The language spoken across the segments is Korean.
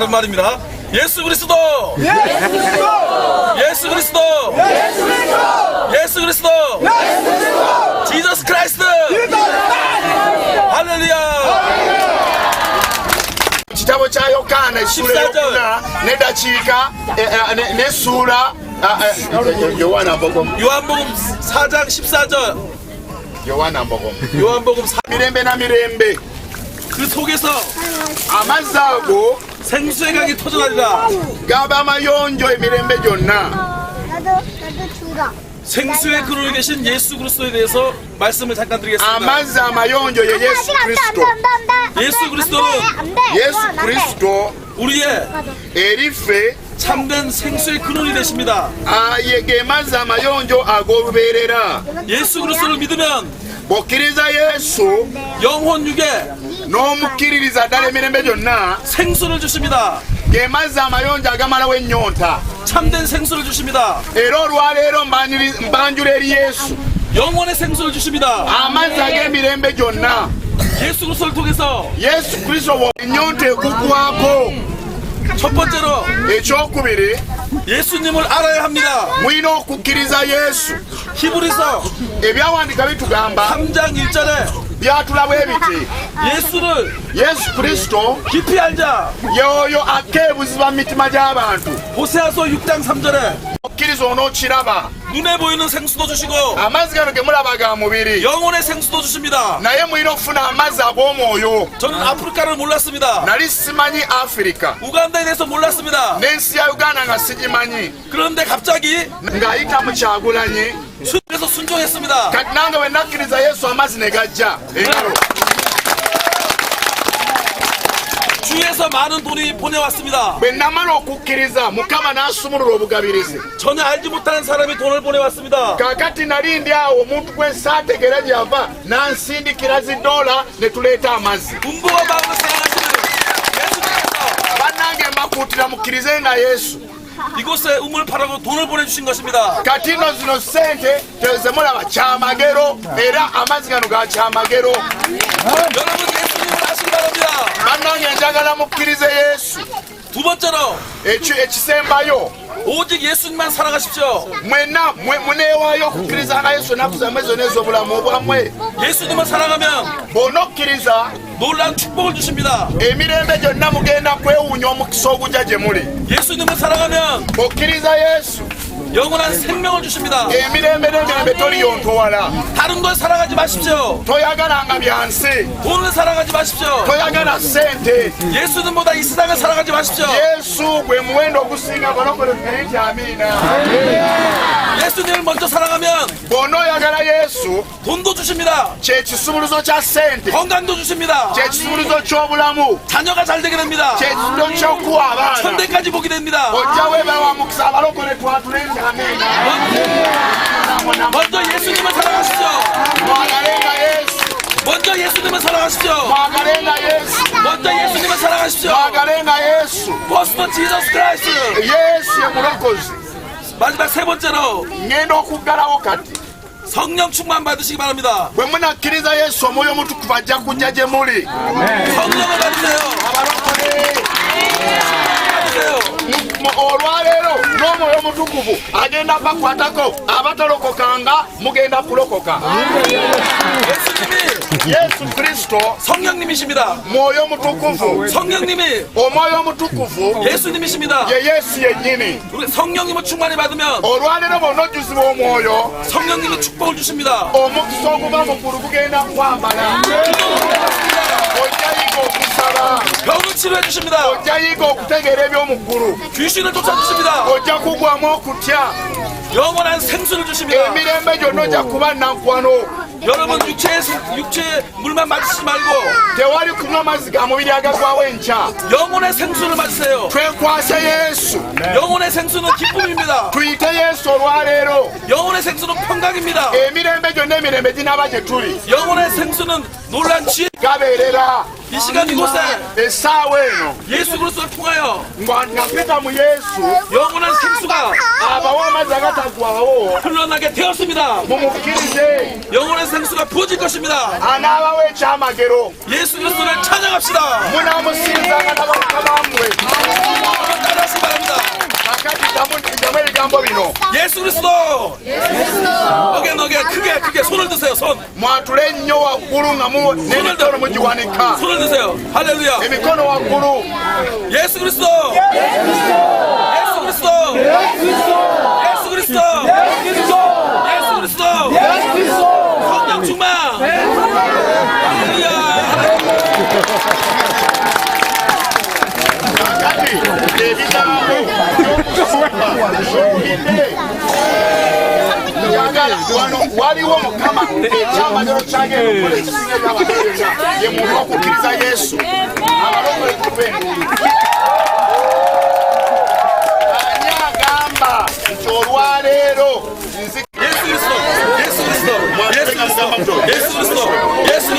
다른 말입니다. 예수 그리스도! 예수 그리스도! 예수 그리스도! 지저스 크라이스트! 할렐루야! kitabo kya yokaana essula Kisa eyokuna ne dakiika eh, eh, ne- n'essuula ah, eh, yowaana mbogomu 요한복음 4장 14절 yowaana mbogomu 요한복음 4, mirembe na mirembe 그 속에서 amazzi ago 생수의 강이 터져나리라 gaba amayonjo emirembe gyonna 나도 나도 주라. 생수의 근원이 되신 예수 그리스도에 대해서 말씀을 잠깐 드리겠습니다 kristo 안돼 안돼 안돼. 예수 그리스도는 yesu kristo 우리의 eriffe 참된 생수의 근원이 되십니다 ah, ge mazzi amayonjo ag'olubeerera 예수 그리스도를 믿으면 bw'okkiriza yesu 영혼 육에 n'omukkiririza ddala emirembe gyonna 생수를 주십니다 ge mazzi amayonjo agamalawo ennyonta 참된 생수를 주십니다 era olwaleero mbanjiri- mbanjula eri yesu 영혼의 생수를 주십니다 amazzi ag'emirembe gyonna 예수 그리스도를 통해서 yesu kristo bwo ennyonta ekugwako 첫 번째로 ekyokubiri 예수님을 알아야 합니다 mulina okukkiriza yesu 히브리서 ebyawandiika bitugamba 3장 1절에 byatulaba ebiti 예수를 yesu kristo 깊이 알자 yoyo akka ebuziba mu mitima gy'abantu 호세아서 6장 3절에 okkiriza onookiraba 눈에 보이는 생수도 주시고 mulaba ga mubiri 영혼의 생수도 주십니다 mulina okufuna amazzi ag'omwoyo 저는 아프리카를 몰랐습니다 simanyi afirika 우간다에 대해서 몰랐습니다 uganda nga sigimanyi 그런데 갑자기 ng'ayita mu kyagulanyi 순에서 순종했습니다 nakkiriza yesu amazzi ne gajja engalo 주에서 많은 돈이 보내왔습니다 namala okukkiriza mukama n'asumulula obugabirizi 전혀 알지 못하는 사람이 돈을 보내왔습니다 nali ndi awo omuntu gwe saategeera gyava n'ansindikira zi dola ne tuleeta amazzi 분부가 마음을 사랑하시는 예수님께서 bannange mbakuutira mukkirizenga yesu 이곳에 우물 파라고 돈을 보내주신 것입니다 zino sente tezemulaba kyamagero era amazzi gano ga kyamagero 여러분 예수님을 아시기 바랍니다 bannange njagala mukkirize yesu 두 번째로 Ekyo- ekisembayo 오직 예수님만 사랑하십시오 mwenna mwe- muneewaayo okukkirizanga yesu ennaku zammwe zonna ez'obulamu bwammwe 예수님을 사랑하면 bw'onokkiriza 놀라운 축복을 주십니다 gyonna mugenda kwewuunya omukisa ogujja gye muli 예수님을 사랑하면 bw'okkiriza yesu 영원한 생명을 주십니다 다른 걸 사랑하지 마십시오 돈을 사랑하지 마십시오 예수님보다 이 세상을 사랑하지 마십시오 예수님을 먼저 사랑하면 돈도 주십니다 건강도 주십니다 자녀가 잘 되게 됩니다 천대까지 보게 됩니다 먼저 예수님을 yesu 먼저 예수님을 사랑하십시오 먼저 예수님을 사랑하십시오 포스터 지저스 크라이스트 yesu ye mulokozi 마지막 세 번째로 성령 충만 받으시기 바랍니다 munakkiriza yesu omwoyo omutukuvu ajja kujja gye muli 성령을 받으세요 olwaleero n'omwoyo omutukuvu agenda bakwatako abatalokokanga mugenda kulokoka yesu kristo 성령님이십니다 mwoyo omutukuvu 성령님이 omwoyo omutukuvu 예수님이십니다 ye yesu yennyini 우리 성령님을 충만히 받으면 olwaleero bonna ojjuzibwa omwoyo 성령님이 축복을 주십니다 omukisa oguba mukulu gugenda kwambala 병을 치료해 주십니다 yiga okutegeera eby'omuggulu 귀신을 쫓아 주십니다 ojja kugwamu okutya 영원한 생수를 주십니다 gyonna ojja kuba nankwano 여러분 육체의 생- 육체의 물만 맞으시지 말고 ga mubiri agagwawo enkya 영혼의 생수를 맞으세요 twekwase yesu 영혼의 생수는 기쁨입니다 yesu olwaleero 영혼의 생수는 평강입니다 emirembe ginaba gye tuli 영혼의 생수는 놀란 지혜 gabeerera 이 시간 이곳에 eno 예수 그리스도를 통하여 mu yesu 영원한 생수가 abawo amazzi agatagwawo 흘러나게 되었습니다 mumukkirize 영혼의 생수가 부어질 것입니다 anaabawo ekyamagero 예수 그리스도를 찬양합시다 예수 그리스도. 어게 어게 크게 크게 손을 드세요. 손. mwatule ennyo waggulu nga mu- n'emikono mugiwanika 손을 드세요. 할렐루야. emikono waggulu 예수 그리스도. 예수 그리스도. 예수 그리스도. 예수 그리스도. 성령 충만. 할렐루야. kati ebigambo yagala wano waliwo mukama ekyamajoro kyagenda okukola ekisinga ebyabateesa ye muntu okukkiriza yesu abalokole tupenguli ani agamba nti olwaleero nzi 예수 그리스도. 예수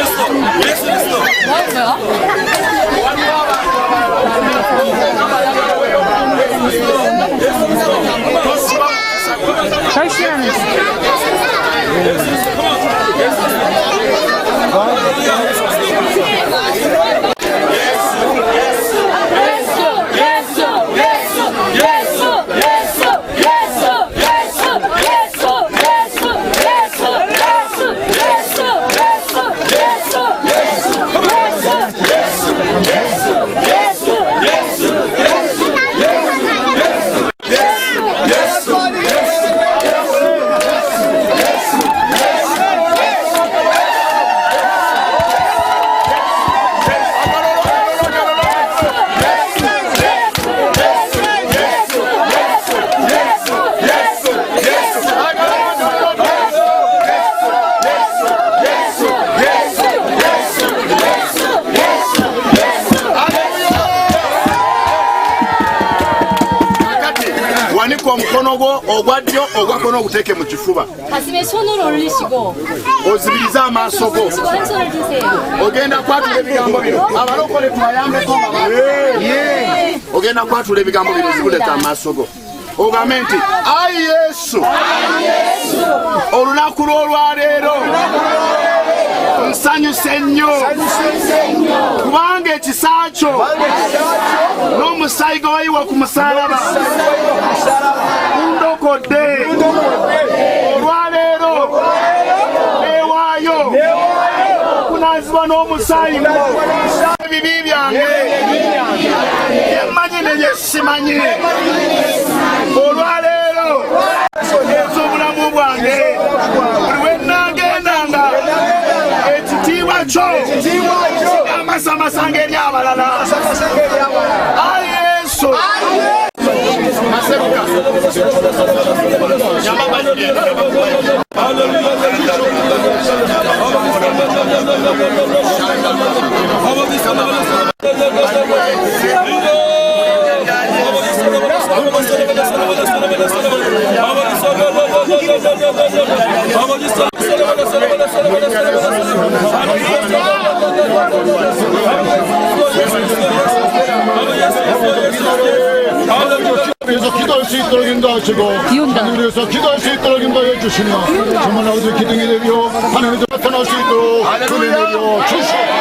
ogwa ogwa ddyo ogwa kono oguteeke mu kifuba. Ozibirize amaaso go. Ogenda kwatula ebigambo bino. Abalokole tubayambeko ogenda kwatula ebigambo bino zibuleta amaaso go. Ogambe nti ayi yesu. Olunaku lwolwaleero nsanyuse nnyo kubanga ekisa kyo n'omusaayi gwe wayiwa ku musalaba ndokodde olwaleero neewaayo okunazibwa n'omusayi ebibi byange byemmanyi nebyesimanyi olwaleero ez'obulamu bwange. Buli masangeri abalala ayi yesu maseruka yama baloli 위해서 기도할 수 있도록 인도하시고 하늘 위해서 기도할 수 있도록 인도해 주시며 정말 아버지 기둥이 되며 하나님께 나타날 수 있도록 은혜 내려 주시옵소서